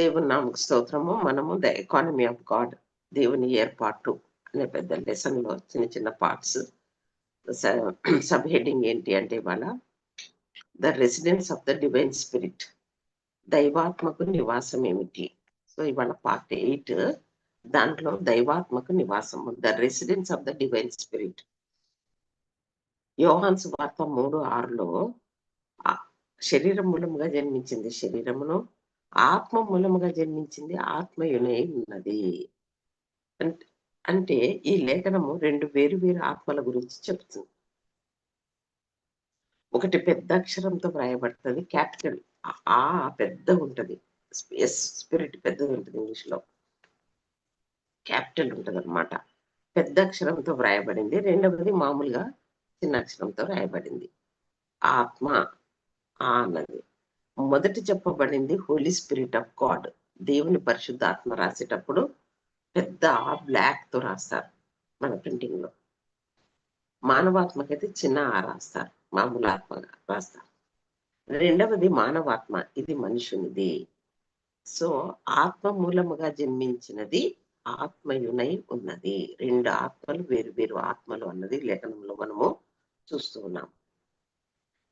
దేవుని నామకు స్తోత్రము. మనము ద ఎకానమీ ఆఫ్ గాడ్ దేవుని ఏర్పాటు అనే పెద్ద లెసన్లో చిన్న చిన్న పార్ట్స్ సబ్ హెడ్డింగ్ ఏంటి అంటే ఇవాళ the residence of the divine spirit దైవాత్మకు నివాసం ఏమిటి? సో ఇవాళ పార్ట్ ఎయిట్ దాంట్లో దైవాత్మకు నివాసము the residence of the divine spirit. యోహాన్స్ వార్త మూడు ఆరులో శరీరం మూలంగా జన్మించింది శరీరమును ఆత్మ మూలముగా జన్మించింది ఆత్మయునే ఉన్నది. అంటే ఈ లేఖనము రెండు వేరు వేరు ఆత్మల గురించి చెప్తుంది. ఒకటి పెద్ద అక్షరంతో వ్రాయబడుతుంది క్యాపిటల్ ఆ పెద్ద ఉంటది. ఎస్ స్పిరిట్ పెద్దది ఉంటుంది ఇంగ్లీష్లో క్యాపిటల్ ఉంటది అనమాట పెద్ద అక్షరంతో వ్రాయబడింది రెండవది మామూలుగా చిన్న అక్షరంతో వ్రాయబడింది. ఆత్మ ఆ అన్నది. మొదటి చెప్పబడింది హోలీ స్పిరిట్ ఆఫ్ గాడ్ దేవుని పరిశుద్ధ ఆత్మ రాసేటప్పుడు పెద్ద బ్లాక్తో రాస్తారు మన ప్రింటింగ్లో. మానవాత్మకైతే చిన్న ఆ రాస్తారు మామూలు ఆత్మగా రాస్తారు. రెండవది మానవాత్మ ఇది మనుషునిది. సో ఆత్మ మూలముగా జన్మించినది ఆత్మయునై ఉన్నది. రెండు ఆత్మలు వేరు వేరు ఆత్మలు అన్నది లేఖనంలో మనము చూస్తూ ఉన్నాం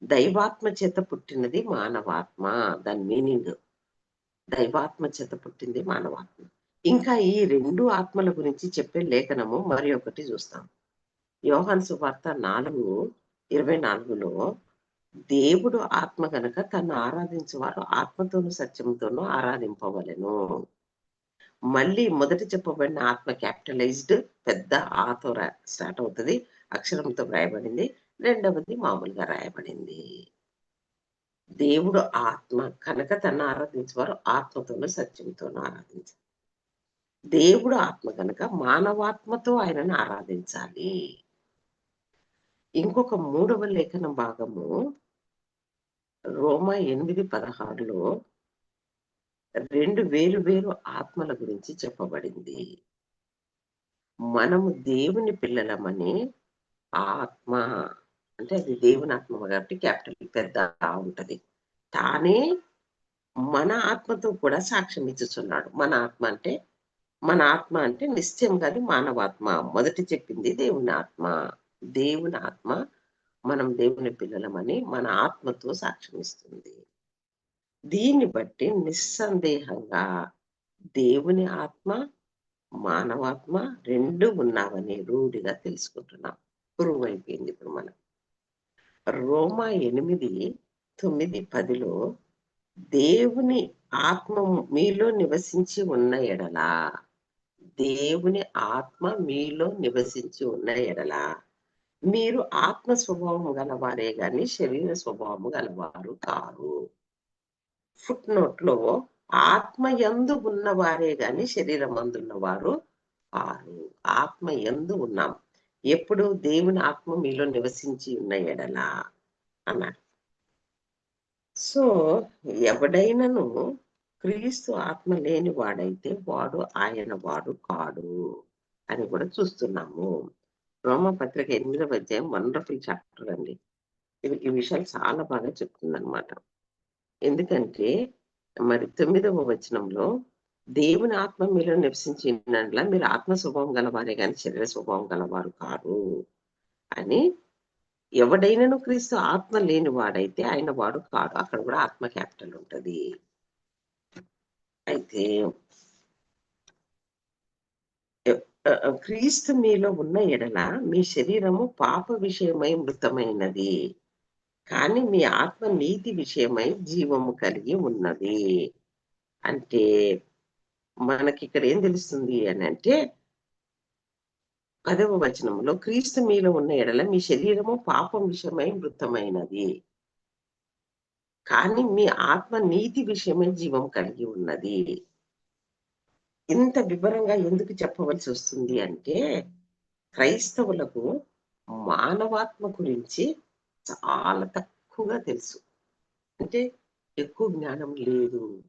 దైవాత్మ చేత పుట్టినది మానవాత్మ. దాని మీనింగ్ దైవాత్మ చేత పుట్టింది మానవాత్మ. ఇంకా ఈ రెండు ఆత్మల గురించి చెప్పే లేఖనము మరి ఒకటి చూస్తాం. యోహాన్ సువార్త నాలుగు ఇరవై నాలుగులో దేవుడు ఆత్మ గనక తను ఆరాధించేవారు ఆత్మతోను సత్యంతోనూ ఆరాధింపవలను. మళ్ళీ మొదటి చెప్పబడిన ఆత్మ క్యాపిటలైజ్డ్ పెద్ద ఆతో స్టార్ట్ అవుతుంది అక్షరంతో వ్రాయబడింది. రెండవది మామూలుగా రాయబడింది. దేవుడు ఆత్మ కనుక తను ఆరాధించేవారు ఆత్మతోనూ సత్యంతోనూ ఆరాధించాలి. దేవుడు ఆత్మ కనుక మానవాత్మతో ఆయనను ఆరాధించాలి. ఇంకొక మూడవ లేఖన భాగము రోమా ఎనిమిది పదహారులో రెండు వేరు వేరు ఆత్మల గురించి చెప్పబడింది. మనము దేవుని పిల్లలమని ఆత్మ అంటే అది దేవుని ఆత్మ కాబట్టి క్యాపిటల్ పెద్ద ఉంటది. తానే మన ఆత్మతో కూడా సాక్ష్యం ఇచ్చుచున్నాడు. మన ఆత్మ అంటే మన ఆత్మ అంటే నిశ్చయం కాదు మానవాత్మ. మొదటి చెప్పింది దేవుని ఆత్మ. దేవుని ఆత్మ మనం దేవుని పిల్లలమని మన ఆత్మతో సాక్ష్యం ఇస్తుంది. దీన్ని బట్టి నిస్సందేహంగా దేవుని ఆత్మ మానవాత్మ రెండు ఉన్నావని రూఢిగా తెలుసుకుంటున్నాం. గురువు అయిపోయింది ఇప్పుడు మనం రోమా ఎనిమిది తొమ్మిది పదిలో దేవుని ఆత్మ మీలో నివసించి ఉన్న ఎడలా. దేవుని ఆత్మ మీలో నివసించి ఉన్న ఎడలా. మీరు ఆత్మ స్వభావం గలవారే గాని శరీర స్వభావం గలవారు కారు. ఫుట్ నోట్లో ఆత్మ ఎందు ఉన్నవారే గాని శరీరం అందున్నవారు కారు. ఆత్మ ఎందు ఉన్నాం. ఎప్పుడు దేవుని ఆత్మ మీలో నివసించి ఉన్న ఎడలా అన్నాడు. సో ఎవడైనను క్రీస్తు ఆత్మ లేని వాడైతే వాడు ఆయన వాడు కాడు అని కూడా చూస్తున్నాము. రోమ పత్రిక ఎనిమిదవ అధ్యాయం వండర్ఫుల్ చాప్టర్ అండి. ఈ విషయాలు చాలా బాగా చెప్తుంది ఎందుకంటే మరి తొమ్మిదవ వచనంలో దేవుని ఆత్మ మీలో నివసించినట్ల మీరు ఆత్మ స్వభావం గలవారే కానీ శరీర స్వభావం గలవారు కారు అని ఎవడైనాను క్రీస్తు ఆత్మ లేని వాడైతే ఆయన వాడు కాడు. అక్కడ కూడా ఆత్మ క్యాపిటల్ ఉంటుంది. అయితే క్రీస్తు మీలో ఉన్న ఎడల మీ శరీరము పాప విషయమై మృతమైనది. కానీ మీ ఆత్మ నీతి విషయమై జీవము కలిగి ఉన్నది. అంటే మనకి ఇక్కడ ఏం తెలుస్తుంది అని అంటే పదవ వచనంలో క్రీస్తు మీలో ఉన్న ఎడల మీ శరీరము పాపం విషయమై మృతమైనది. కానీ మీ ఆత్మ నీతి విషయమై జీవం కలిగి ఉన్నది. ఇంత వివరంగా ఎందుకు చెప్పవలసి వస్తుంది అంటే క్రైస్తవులకు మానవాత్మ గురించి చాలా తక్కువగా తెలుసు. అంటే ఎక్కువ జ్ఞానం లేదు.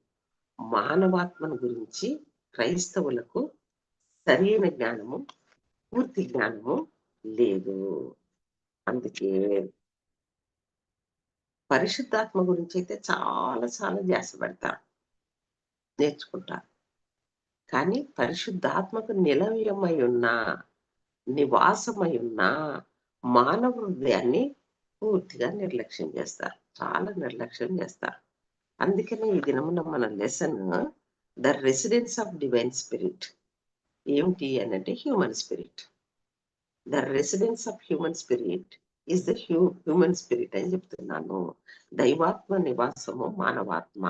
మానవాత్మను గురించి క్రైస్తవులకు సరైన జ్ఞానము పూర్తి జ్ఞానము లేదు. అందుకే పరిశుద్ధాత్మ గురించి అయితే చాలా చాలా ధ్యాస పెడతారు. నేర్చుకుంటారు. కానీ పరిశుద్ధాత్మకు నిలవయమై ఉన్న నివాసమై ఉన్న మానవ హృదయాన్ని పూర్తిగా నిర్లక్ష్యం చేస్తారు. చాలా నిర్లక్ష్యం చేస్తారు. అందుకనే ఈ దినమున మన lesson the residence of divine spirit ఏమిటి అని అంటే human spirit the residence of human spirit is the hu human spirit అని చెప్తున్నాను. దైవాత్మ నివాసము మానవాత్మ.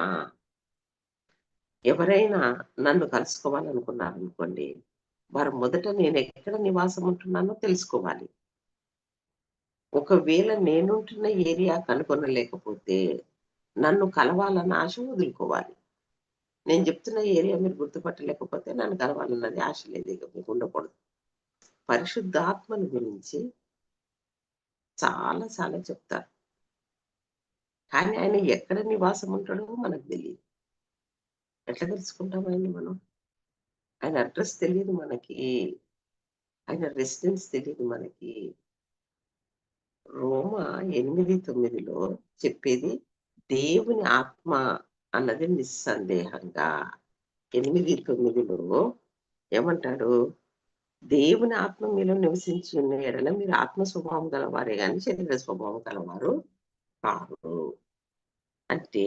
ఎవరైనా నన్ను కలుసుకోవాలనుకున్నారనుకోండి వారు మొదట నేను ఎక్కడ నివాసం ఉంటున్నానో తెలుసుకోవాలి. ఒకవేళ నేనుంటున్న ఏరియా కనుగొనలేకపోతే నన్ను కలవాలన్న ఆశ వదులుకోవాలి. నేను చెప్తున్న ఏరియా మీరు గుర్తుపట్టలేకపోతే నన్ను కలవాలన్నది ఆశ లేదు ఇక మీకు ఉండకూడదు. పరిశుద్ధాత్మను గురించి చాలా చాలా చెప్తారు. కానీ ఆయన ఎక్కడ నివాసం ఉంటాడో మనకు తెలియదు. ఎట్లా తెలుసుకుంటాం ఆయన మనం? ఆయన అడ్రస్ తెలియదు మనకి. ఆయన రెసిడెన్స్ తెలియదు మనకి. రోమ ఎనిమిది తొమ్మిదిలో చెప్పేది దేవుని ఆత్మ అన్నది నిస్సందేహంగా. ఎనిమిది తొమ్మిదిలో ఏమంటాడు? దేవుని ఆత్మ మీలో నివసించి ఉన్న ఎడల మీరు ఆత్మ స్వభావం గలవారే కానీ శరీర స్వభావం గలవారు కాదు అంటే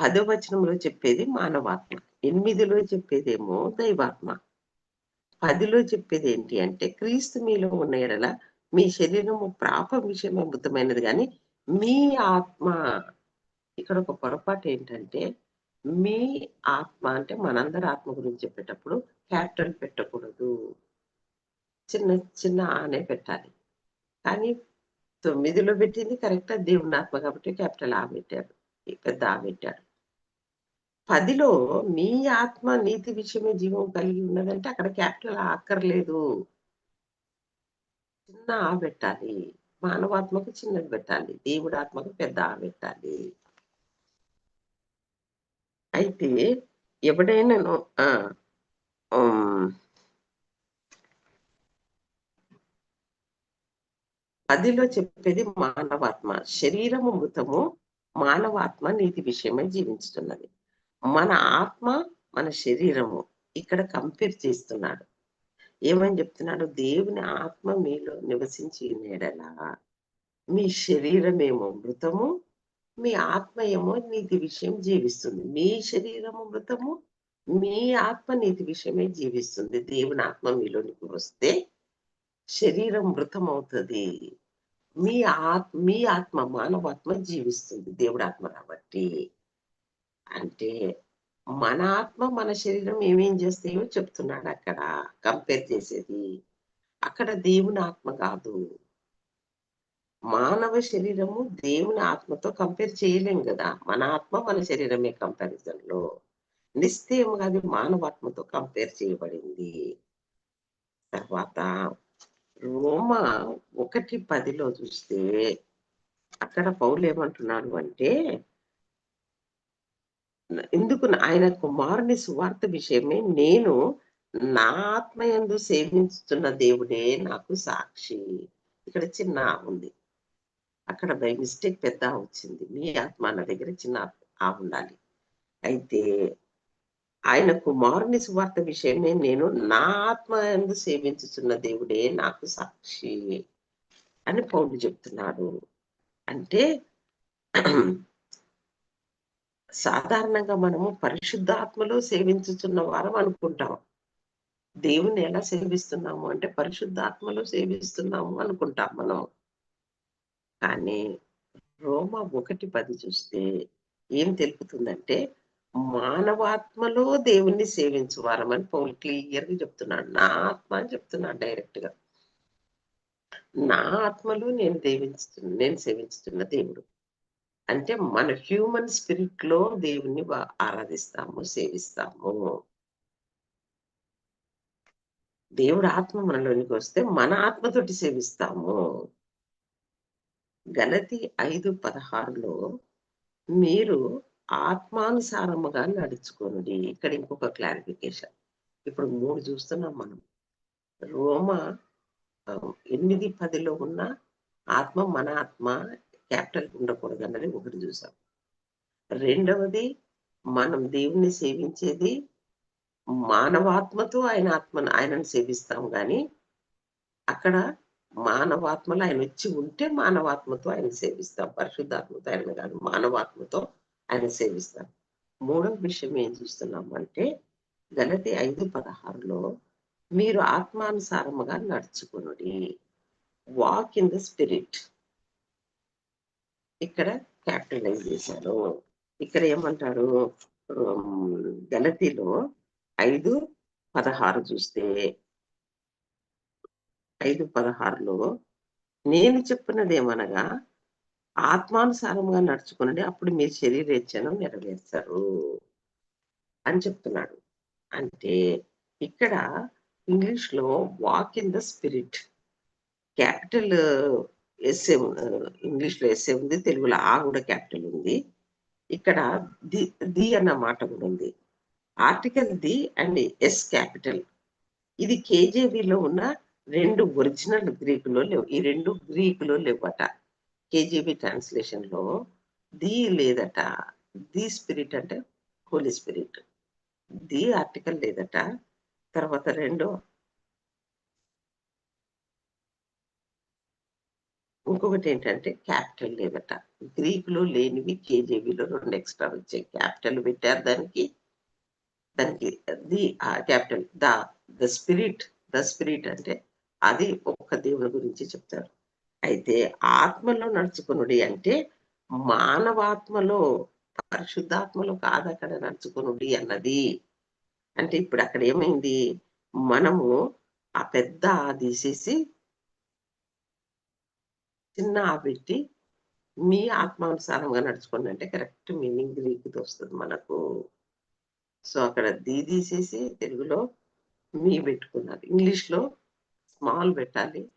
పదవచనంలో చెప్పేది మానవాత్మ. ఎనిమిదిలో చెప్పేదేమో దైవాత్మ. పదిలో చెప్పేది ఏంటి అంటే క్రీస్తు మీలో ఉన్న ఎడల మీ శరీరము ప్రాప విషయం అద్భుతమైనది కానీ మీ ఆత్మ. ఇక్కడ ఒక పొరపాటు ఏంటంటే మీ ఆత్మ అంటే మనందరి ఆత్మ గురించి చెప్పేటప్పుడు క్యాపిటల్ పెట్టకూడదు. చిన్న చిన్న ఆనే పెట్టాలి. కానీ తొమ్మిదిలో పెట్టింది కరెక్ట్ దేవుని ఆత్మ కాబట్టి క్యాపిటల్ ఆ పెట్టాడు. పెద్ద ఆ పెట్టాడు. పదిలో మీ ఆత్మ నీతి విషయమే జీవం కలిగి ఉన్నదంటే అక్కడ క్యాపిటల్ అక్కర్లేదు. చిన్న ఆ పెట్టాలి. మానవాత్మకు చిన్నది పెట్టాలి. దేవుడి ఆత్మకు పెద్ద ఆ పెట్టాలి. అయితే ఎవడైనాను పదిలో చెప్పేది మానవాత్మ. శరీరము మృతము మానవాత్మ నీతి విషయమై జీవించుతున్నది మన ఆత్మ మన శరీరము. ఇక్కడ కంపేర్ చేస్తున్నాడు. ఏమని చెప్తున్నాడు? దేవుని ఆత్మ మీలో నివసించి నేడలా. మీ శరీరమేమో మృతము మీ ఆత్మ ఏమో నీతి విషయం జీవిస్తుంది. మీ శరీరము మృతము మీ ఆత్మ నీతి విషయమే జీవిస్తుంది. దేవుని ఆత్మ మీలోనికి వస్తే శరీరం మృతం అవుతుంది మీ ఆత్మ మీ ఆత్మ మానవాత్మ జీవిస్తుంది. దేవుడి ఆత్మ కాబట్టి. అంటే మన ఆత్మ మన శరీరం ఏమేం చేస్తాయో చెప్తున్నాడు అక్కడ కంపేర్ చేసేది. అక్కడ దేవుని ఆత్మ కాదు. మానవ శరీరము దేవుని ఆత్మతో కంపేర్ చేయలేం కదా. మన ఆత్మ మన శరీరమే కంపారిజన్లో నిశ్చయంగా అది మానవాత్మతో కంపేర్ చేయబడింది. తర్వాత రోమ ఒకటి పదిలో చూస్తే అక్కడ పౌలు ఏమంటున్నాడు అంటే ఎందుకు ఆయన కుమారుని సువార్త విషయమే నేను నా ఆత్మయందు సేవించుతున్న దేవుడే నాకు సాక్షి. ఇక్కడ చిన్న ఉంది. అక్కడ బై మిస్టేక్ పెద్ద వచ్చింది. మీ ఆత్మ అన్న దగ్గర చిన్న ఆ ఉండాలి. అయితే ఆయన కుమారుని సువార్త విషయమే నేను నా ఆత్మ ఎందు సేవించుతున్న దేవుడే నాకు సాక్షి అని పౌరుడు చెప్తున్నాడు. అంటే సాధారణంగా మనము పరిశుద్ధాత్మలో సేవించుతున్న వారం అనుకుంటాం. దేవుని ఎలా సేవిస్తున్నాము అంటే పరిశుద్ధాత్మలో సేవిస్తున్నాము అనుకుంటాం మనం. కానీ రోమ ఒకటి పది చూస్తే ఏం తెలుపుతుందంటే మానవాత్మలో దేవుణ్ణి సేవించు వారం పౌలు క్లియర్గా చెప్తున్నాడు. నా ఆత్మ అని చెప్తున్నాడు డైరెక్ట్గా నా ఆత్మలో నేను దేవించుతున్న నేను సేవించుతున్న దేవుడు. అంటే మన హ్యూమన్ స్పిరిట్లో దేవుణ్ణి ఆరాధిస్తాము సేవిస్తాము. దేవుడు ఆత్మ మనలోనికి వస్తే మన ఆత్మతోటి సేవిస్తాము. గలతి ఐదు పదహారులో మీరు ఆత్మానుసారముగా నడుచుకోండి ఇక్కడ ఇంకొక క్లారిఫికేషన్. ఇప్పుడు మూడు చూస్తున్నాం మనం. రోమ ఎనిమిది పదిలో ఉన్న ఆత్మ మన ఆత్మ క్యాపిటల్ ఉండకూడదు అన్నది ఒకటి చూసాం. రెండవది మనం దేవుణ్ణి సేవించేది మానవాత్మతో ఆయన ఆత్మను ఆయనను సేవిస్తాం కానీ అక్కడ మానవాత్మలో ఆయన వచ్చి ఉంటే మానవాత్మతో ఆయన సేవిస్తాం. పరిశుద్ధాత్మతో ఆయన కాదు మానవాత్మతో ఆయన సేవిస్తాం. మూడవ విషయం ఏం చూస్తున్నాం అంటే గలతి ఐదు పదహారులో మీరు ఆత్మానుసారముగా నడుచుకునుడి. Walk in the spirit. ఇక్కడ క్యాపిటలైజ్ చేశారు. ఇక్కడ ఏమంటారు? గలతీలో ఐదు పదహారు చూస్తే ఐదు పదహారులో నేను చెప్పినది ఏమనగా ఆత్మానుసారంగా నడుచుకునండి అప్పుడు మీ శరీరేచ్ఛను నెరవేర్చరు అని చెప్తున్నాడు. అంటే ఇక్కడ ఇంగ్లీష్లో walk in the spirit capital S A ఇంగ్లీష్లో ఎస్ఏ ఉంది తెలుగులో ఆ కూడా క్యాపిటల్ ఉంది. ఇక్కడ ది ది అన్న మాట కూడా ఉంది. Article the and S capital. ఇది కేజేబిలో ఉన్న రెండు ఒరిజినల్ గ్రీకులో లేవు. ఈ రెండు గ్రీకులో లేవట. కేజీబీ ట్రాన్స్లేషన్లో ది లేదట. ది స్పిరిట్ అంటే హోలీ స్పిరిట్. ది ఆర్టికల్ లేదట. తర్వాత రెండు ఇంకొకటి ఏంటంటే క్యాపిటల్ లేదట. గ్రీకులో లేనివి కేజీబీలో రెండు ఎక్స్ట్రా వచ్చాయి. క్యాపిటల్ పెట్టారు దానికి. దానికి the capital the the spirit. The spirit అంటే అది ఒక్క దేవుని గురించి చెప్తారు. అయితే ఆత్మలో నడుచుకునుడి అంటే మానవాత్మలో పరిశుద్ధాత్మలో కాదు అక్కడ నడుచుకునుడి అన్నది. అంటే ఇప్పుడు అక్కడ ఏమైంది? మనము ఆ పెద్ద తీసేసి చిన్న ఆపెట్టి మీ ఆత్మానుసారంగా నడుచుకోండి అంటే కరెక్ట్ మీనింగ్ గ్రీక్ది వస్తుంది మనకు. సో అక్కడ దీ తీసేసి తెలుగులో మీ పెట్టుకున్నారు. ఇంగ్లీష్లో స్మాల్ పెట్టాలి.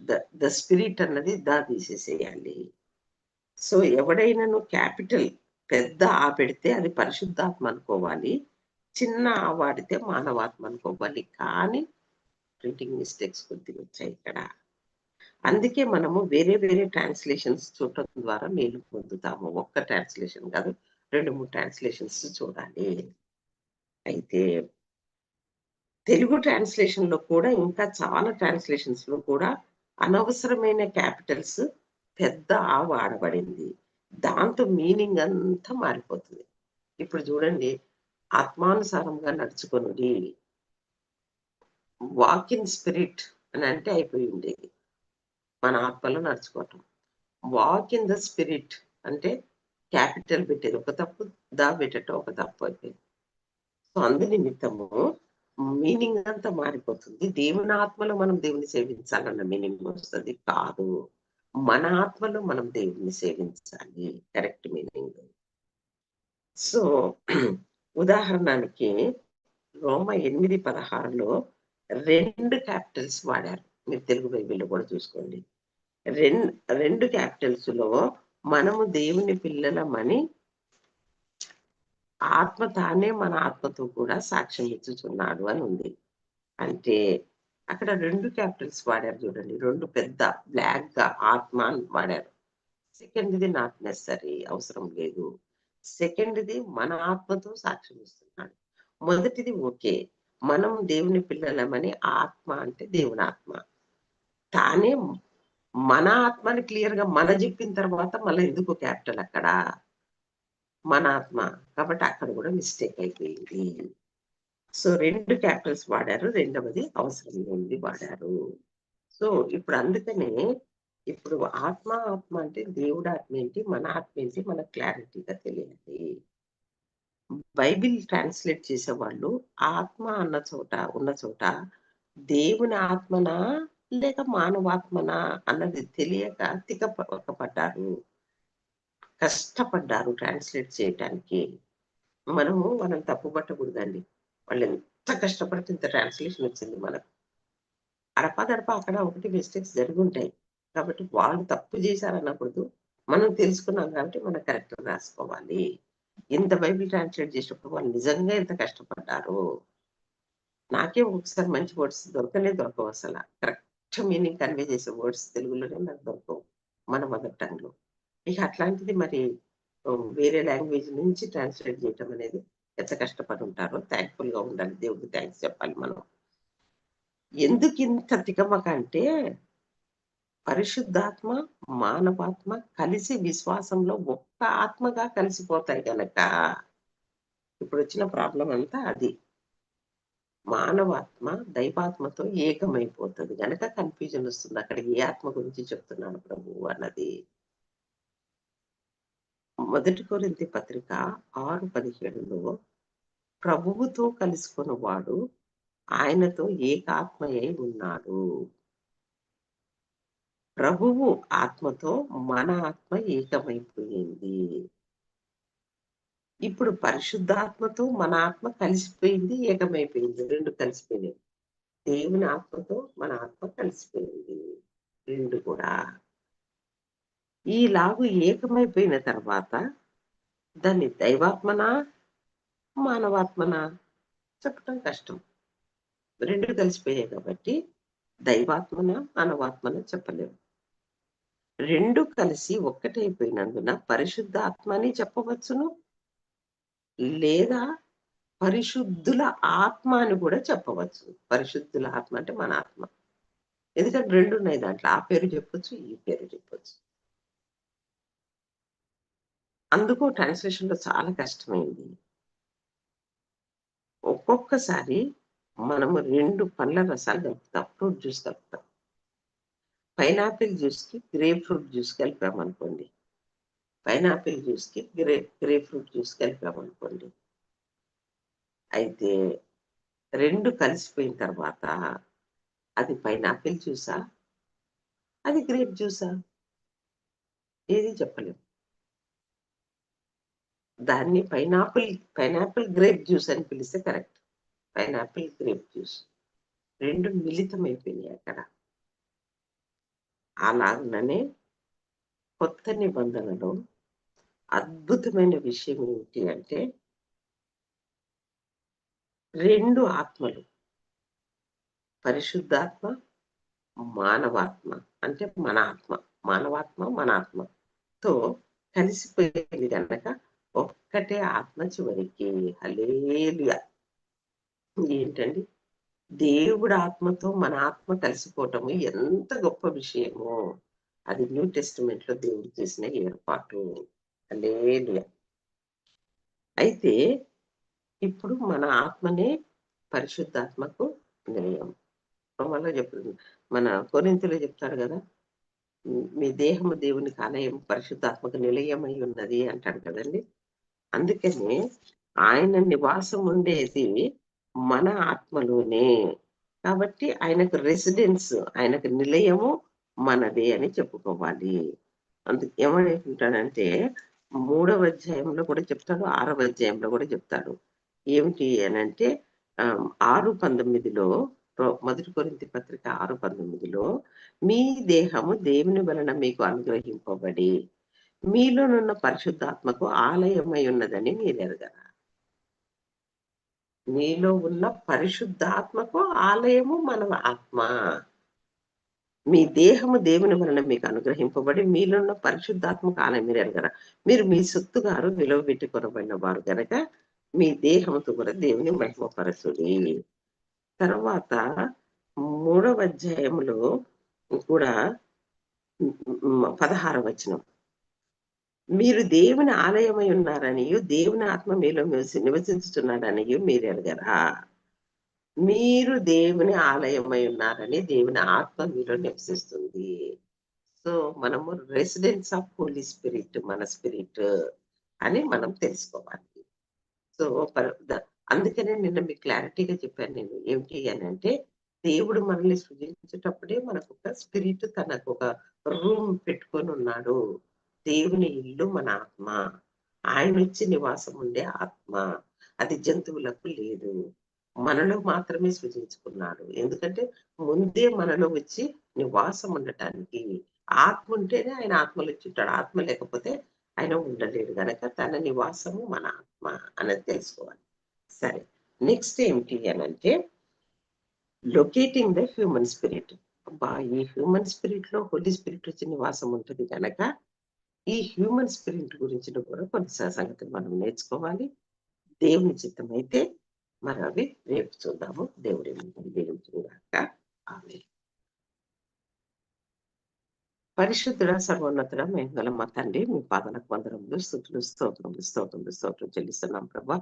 ద ద స్పిరిట్ అన్నది దా తీసేసేయాలి. సో ఎవడైనాను క్యాపిటల్ పెద్ద ఆ పెడితే అది పరిశుద్ధాత్మ అనుకోవాలి. చిన్న ఆ వాడితే మానవాత్మ అనుకోవాలి. కానీ ప్రింటింగ్ మిస్టేక్స్ కొద్దిగా వచ్చాయి ఇక్కడ. అందుకే మనము వేరే వేరే ట్రాన్స్లేషన్స్ చూడటం ద్వారా మేలు పొందుతాము. ఒక్క ట్రాన్స్లేషన్ కాదు రెండు మూడు ట్రాన్స్లేషన్స్ చూడాలి. అయితే తెలుగు ట్రాన్స్లేషన్లో కూడా ఇంకా చాలా ట్రాన్స్లేషన్స్లో కూడా అనవసరమైన క్యాపిటల్స్ పెద్ద ఆ వాడబడింది. దాంతో మీనింగ్ అంతా మారిపోతుంది. ఇప్పుడు చూడండి ఆత్మానుసారంగా నడుచుకొనుడి. వాక్ ఇన్ స్పిరిట్ అని అంటే అయిపోయి ఉండేది. మన ఆత్మలో నడుచుకోవటం. వాక్ ఇన్ ద స్పిరిట్ అంటే క్యాపిటల్ పెట్టేది. ఒక తప్పు దా పెట్టడం ఒక తప్పు అయిపోయింది. సో అందు నిమిత్తము మీనింగ్ అంతా మారిపోతుంది. దేవుని ఆత్మలో మనం దేవుని సేవించాలన్న మీనింగ్ వస్తుంది. కాదు మన ఆత్మలో మనం దేవుని సేవించాలి. Correct meaning. సో ఉదాహరణకి రోమ ఎనిమిది పదహారులో రెండు క్యాపిటల్స్ వాడారు. మీరు తెలుగు బైబిల్లో కూడా చూసుకోండి. రెండు రెండు క్యాపిటల్స్లో మనము దేవుని పిల్లలమని ఆత్మ తానే మన ఆత్మతో కూడా సాక్ష్యం ఇచ్చుచున్నాడు అని ఉంది. అంటే అక్కడ రెండు క్యాపిటల్స్ వాడారు చూడండి. రెండు పెద్ద బ్లాక్గా ఆత్మ అని వాడారు. సెకండ్ది నాట్ నెసరీ అవసరం లేదు. సెకండ్ది మన ఆత్మతో సాక్ష్యం ఇస్తున్నాడు. మొదటిది ఓకే. మనం దేవుని పిల్లలమని ఆత్మ అంటే దేవుని ఆత్మ. తానే మన ఆత్మని క్లియర్గా మన చెప్పిన తర్వాత మళ్ళీ ఎందుకు క్యాపిటల్ అక్కడ? మన ఆత్మ. కాబట్టి అక్కడ కూడా మిస్టేక్ అయిపోయింది. సో రెండు క్యాపిటల్స్ వాడారు. రెండవది అవసరం లేనిది వాడారు. సో ఇప్పుడు అందుకనే ఇప్పుడు ఆత్మ ఆత్మ అంటే దేవుడు ఆత్మ ఏంటి? మన ఆత్మ ఏంటి? మనకు క్లారిటీగా తెలియాలి. బైబిల్ ట్రాన్స్లేట్ చేసే వాళ్ళు ఆత్మ అన్న చోట ఉన్న చోట దేవుని ఆత్మన లేక మానవాత్మనా అన్నది తెలియక తికపడ్డారు కష్టపడ్డారు ట్రాన్స్లేట్ చేయటానికి. మనము మనం తప్పుపట్టకూడదండి. వాళ్ళు ఎంత కష్టపడితే ఇంత ట్రాన్స్లేషన్ వచ్చింది మనకు. అడపదడప అక్కడ ఒకటి మిస్టేక్స్ జరిగి ఉంటాయి కాబట్టి వాళ్ళు తప్పు చేశారన్నప్పుడు మనం తెలుసుకున్నాం కాబట్టి మనం కరెక్ట్ రాసుకోవాలి. ఇంత బైబిల్ ట్రాన్స్లేట్ చేసినప్పుడు వాళ్ళు నిజంగా ఎంత కష్టపడ్డారు నాకే ఒకసారి మంచి వర్డ్స్ దొరకనే దొరకవు అసలు. కరెక్ట్ మీనింగ్ కన్వే చేసే వర్డ్స్ తెలుగులోనే మనకు దొరకవు మన మదర్ టంగ్లో. ఇక అట్లాంటిది మరి వేరే లాంగ్వేజ్ నుంచి ట్రాన్స్లేట్ చేయటం అనేది ఎంత కష్టపడి ఉంటారో థ్యాంక్ఫుల్గా ఉండాలి దేవుడికి థ్యాంక్స్ చెప్పాలి మనం. ఎందుకు ఇంత తికమక అంటే పరిశుద్ధాత్మ మానవాత్మ కలిసి విశ్వాసంలో ఒక్క ఆత్మగా కలిసిపోతాయి కనుక ఇప్పుడు వచ్చిన ప్రాబ్లం అంతా అది. మానవాత్మ దైవాత్మతో ఏకమైపోతుంది. గనక కన్ఫ్యూజన్ వస్తుంది. అక్కడ ఏ ఆత్మ గురించి చెప్తున్నాను ప్రభు అన్నది. మొదటి కొరింతి పత్రిక ఆరు పదిహేడులో ప్రభువుతో కలుసుకున్న వాడు ఆయనతో ఏకాత్మయై ఉన్నాడు. ప్రభువు ఆత్మతో మన ఆత్మ ఏకమైపోయింది. ఇప్పుడు పరిశుద్ధాత్మతో మన ఆత్మ కలిసిపోయింది ఏకమైపోయింది. రెండు కలిసిపోయినాయి. దేవుని ఆత్మతో మన ఆత్మ కలిసిపోయింది. రెండు కూడా. ఈలాగు ఏకమైపోయిన తర్వాత దాన్ని దైవాత్మనా మానవాత్మనా చెప్పటం కష్టం. రెండు కలిసిపోయాయి కాబట్టి దైవాత్మన మానవాత్మన చెప్పలేము. రెండు కలిసి ఒక్కటైపోయినందున పరిశుద్ధ ఆత్మ అని చెప్పవచ్చును లేదా పరిశుద్ధుల ఆత్మ అని కూడా చెప్పవచ్చు. పరిశుద్ధుల ఆత్మ అంటే మన ఆత్మ. ఎందుకంటే రెండు ఉన్నాయి దాంట్లో. ఆ పేరు చెప్పొచ్చు ఈ పేరు చెప్పొచ్చు. అందుకు ట్రాన్స్లేషన్లో చాలా కష్టమైంది. ఒక్కొక్కసారి మనము రెండు పండ్ల రసాలు కలుపుతాం. ఫ్రూట్ జ్యూస్ కలుపుతాం. పైనాపిల్ జ్యూస్కి గ్రేప్ ఫ్రూట్ జ్యూస్ కలిపామనుకోండి. Pineapple జ్యూస్కి gre gre grape fruit juice కలిపామనుకోండి అయితే రెండు కలిసిపోయిన తర్వాత అది పైనాపిల్ జ్యూసా? అది గ్రేప్ జ్యూసా? ఏది చెప్పలేము దాన్ని పైనాపిల్ పైనాపిల్ గ్రేప్ జ్యూస్ అని పిలిస్తే కరెక్ట్. Pineapple grape juice. రెండు మిళితం అయిపోయినాయి అక్కడ అలాగనే కొత్త నిబంధనలో అద్భుతమైన విషయం ఏమిటి అంటే రెండు ఆత్మలు పరిశుద్ధాత్మ మానవాత్మ అంటే మన ఆత్మ మానవాత్మ మన ఆత్మతో కలిసిపోయింది కనుక ఒక్కటే ఆత్మ చివరికి. హలేలుగా ఏంటండి? దేవుడు ఆత్మతో మన ఆత్మ కలిసిపోవటము ఎంత గొప్ప విషయమో. అది న్యూ టెస్టిమెంట్లో దేవుడు చేసిన ఏర్పాటు. లేదు అయితే ఇప్పుడు మన ఆత్మనే పరిశుద్ధాత్మకు నిలయం మళ్ళీ చెప్తుంది. మన కొరింతలో చెప్తాడు కదా మీ దేహము దేవుని ఆలయం పరిశుద్ధాత్మక నిలయమై ఉన్నది అంటాడు కదండి. అందుకని ఆయన నివాసం ఉండేది మన ఆత్మలోనే. కాబట్టి ఆయనకు రెసిడెన్స్ ఆయనకు నిలయము మనదే అని చెప్పుకోవాలి. అందుకు ఏమంటాడంటే మూడవ అధ్యాయంలో కూడా చెప్తాడు ఆరవ అధ్యాయంలో కూడా చెప్తాడు. ఏమిటి అని అంటే ఆరు పంతొమ్మిదిలో మొదటి కొరింతి పత్రిక ఆరు పంతొమ్మిదిలో మీ దేహము దేవుని వలన మీకు అనుగ్రహింపబడి మీలోనున్న పరిశుద్ధాత్మకు ఆలయమై ఉన్నదని మీరు ఎరగరా. మీలో ఉన్న పరిశుద్ధాత్మకు ఆలయము మన ఆత్మ. మీ దేహము దేవుని వలన మీకు అనుగ్రహింపబడి మీలో పరిశుద్ధాత్మక ఆలయం మీరు మీరు మీ సొత్తు గారు విలువ పెట్టి కొనబడిన వారు కనుక మీ దేహంతో కూడా దేవుని మహిమపరచుడి తర్వాత మూడవ అధ్యాయంలో కూడా పదహార వచనం. మీరు దేవుని ఆలయమై ఉన్నారనియు దేవుని ఆత్మ మీలో నివసించుతున్నాడనియు మీరు ఎరగరా మీరు దేవుని ఆలయమై ఉన్నారని దేవుని ఆత్మ మీలో నివసిస్తుంది. సో మనము రెసిడెన్స్ ఆఫ్ హోలీ స్పిరిట్ మన స్పిరిట్ అని మనం తెలుసుకోవాలి. సో అందుకనే నిన్న మీకు క్లారిటీగా చెప్పాను నేను. ఏమిటి అని అంటే దేవుడు మనల్ని సృజించేటప్పుడే మనకు ఒక స్పిరిట్ తనకు ఒక రూమ్ పెట్టుకొని ఉన్నాడు. దేవుని ఇల్లు మన ఆత్మ. ఆయన వచ్చి నివాసం ఉండే ఆత్మ. అది జంతువులకు లేదు. మనలో మాత్రమే సృజించుకున్నాడు. ఎందుకంటే ముందే మనలో వచ్చి నివాసం ఉండటానికి ఆత్మ ఉంటేనే ఆయన ఆత్మలు వచ్చుంటాడు ఆత్మ లేకపోతే ఆయన ఉండలేడు గనక తన నివాసము మన ఆత్మ అనేది తెలుసుకోవాలి. సరే నెక్స్ట్ ఏమిటి అని అంటే లొకేటింగ్ ద హ్యూమన్ స్పిరిట్. అబ్బా ఈ హ్యూమన్ స్పిరిట్లో హోలీ స్పిరిట్ వచ్చి నివాసం ఉంటుంది కనుక ఈ హ్యూమన్ స్పిరిట్ గురించి కూడా కొన్ని స సంగతులు మనం నేర్చుకోవాలి. దేవుని చిత్తమైతే మరి అవి రేపు చూద్దాము. దేవుడి దీవించును ఆమె పరిశుద్ధుడ సర్వోన్నతుడ మేము మా తండ్రి, మీ పాదాలకు వందరములు స్తుతులు, స్తోత్రములు, స్తోత్రములు, స్తోత్రం చెల్లిస్తున్నాం ప్రభా.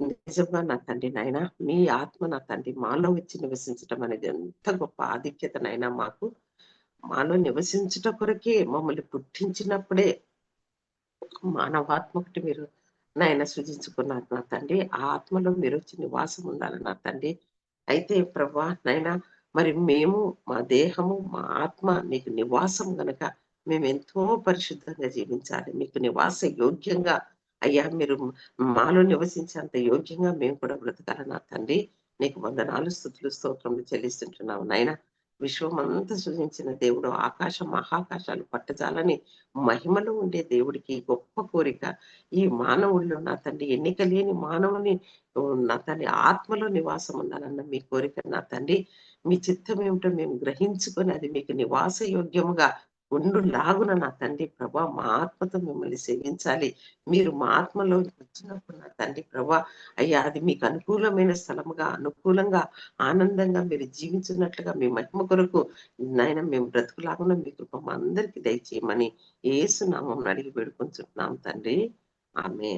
నిజంగా నా తండ్రి నాయన, మీ ఆత్మ నా తండ్రి మాలో వచ్చి నివసించడం అనేది ఎంత గొప్ప ఆధిక్యత మాకు. మాలో నివసించుట కొరకే మమ్మల్ని పుట్టించినప్పుడే మానవాత్మ ఒకటి మీరు నాయన సృజించుకున్నారు నా తండ్రి. ఆ ఆత్మలో వచ్చి నివాసం ఉండాలి నా తండ్రి. అయితే ప్రభా నైనా మరి మేము మా దేహము, మా ఆత్మ మీకు నివాసం గనక ఎంతో పరిశుద్ధంగా జీవించాలి. మీకు నివాస యోగ్యంగా అయ్యా మీరు మాలో నివసించేంత యోగ్యంగా మేము కూడా బ్రతకాలి నా తండ్రి. నీకు వందనాలు, స్థుతులు స్తోత్రములు చెల్లిస్తుంటున్నాము నాయనా. విశ్వమంతా సృజించిన దేవుడు ఆకాశం, మహాకాశాలు పట్టజాలని మహిమలో ఉండే దేవుడికి గొప్ప కోరిక ఈ మానవుల్లో నా తండ్రి ఎన్నిక లేని మానవుని నా తండ్రి ఆత్మలో నివాసం ఉండాలన్న మీ కోరిక నా తండ్రి. మీ చిత్తం ఏమిటో మేము గ్రహించుకొని అది మీకు నివాస యోగ్యముగా ఉండులాగున నా తండ్రి ప్రభా మా ఆత్మతో మిమ్మల్ని సేవించాలి. మీరు మా ఆత్మలో వచ్చినప్పుడు నా తండ్రి ప్రభా అయ్యా అది మీకు అనుకూలమైన స్థలముగా, అనుకూలంగా, ఆనందంగా మీరు జీవించినట్లుగా మీ మహిమ కొరకు నాయన మేము బ్రతుకులాగున మీ కృప మా అందరికీ దయచేయమని ఏసునామం అడిగి పెడుకుంటున్నాం తండ్రి. ఆమె